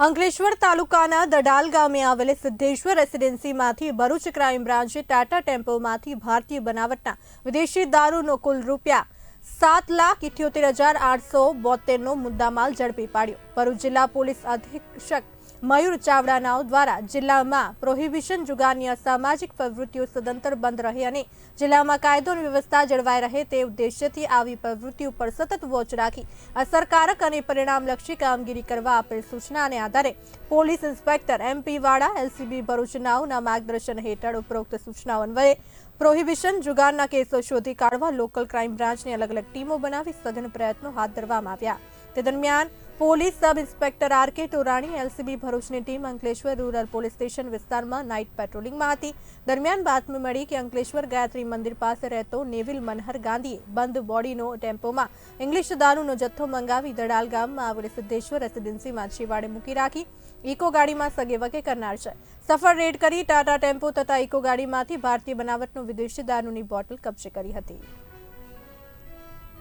અંકલેશ્વર તાલુકાના દડાલ ગામે આવેલ સિદ્ધેશ્વર રેસિડેન્સીમાંથી ભરૂચ ક્રાઇમ બ્રાન્ચે ટાટા ટેમ્પોમાંથી ભારતીય બનાવટના વિદેશી દારૂનો કુલ રૂપિયા સાત લાખ ઇઠ્યોતેર હજાર આઠસો બોતેરનો મુદ્દામાલ ઝડપી પાડ્યો. ભરૂચ જિલ્લા પોલીસ અધિક્ષક મયુર ચાવડાનાઓ દ્વારા જિલ્લામાં પ્રોહિબિશન જુગારની અસામાજિક પ્રવૃત્તિઓ સદંતર બંધ રહે અને જિલ્લામાં કાયદો અને વ્યવસ્થા જળવાઈ રહે તે ઉદ્દેશ્યથી આવી પ્રવૃત્તિ ઉપર સતત વોચ રાખી અસરકારક અને પરિણામલક્ષી કામગીરી કરવા આપેલ સૂચનાને આધારે police inspector MP Vada LCB ભરૂચનાઓના માર્ગદર્શન હેઠળ ઉપરોક્ત સૂચનાઓ અન્વયે પ્રોહિબિશન જુગારના કેસો શોધી કાઢવા લોકલ ક્રાઇમ બ્રાન્ચની અલગ અલગ ટીમો બનાવી સઘન પ્રયત્નો હાથ ધરવામાં આવ્યા. તે દરમિયાન police sub inspector R K Torani, LCB ભરૂચની team Ankleshwar rural police station વિસ્તારમાં નાઇટ પેટ્રોલિંગમાં હતી. દરમિયાન બાતમી મળી કે અંકલેશ્વર ગાયત્રી મંદિર પાસે રહેતો નેવિલ મનહર ગાંધીએ બંધ બોડીનો ટેમ્પોમાં ઇંગ્લિશ દારૂનો જથ્થો મંગાવી દડાલ ગામમાં આવેલી સિદ્ધેશ્વર રેસિડેન્સીમાં છેવાડે મૂકી રાખી. ઇકો ગાડીમાં સગે વગે કરનાર છે. સફળ રેડ કરી ટાટા ટેમ્પો તથા ઇકો ગાડીમાંથી ભારતીય બનાવટનો વિદેશી દારૂની બોટલ કબજે કરી હતી.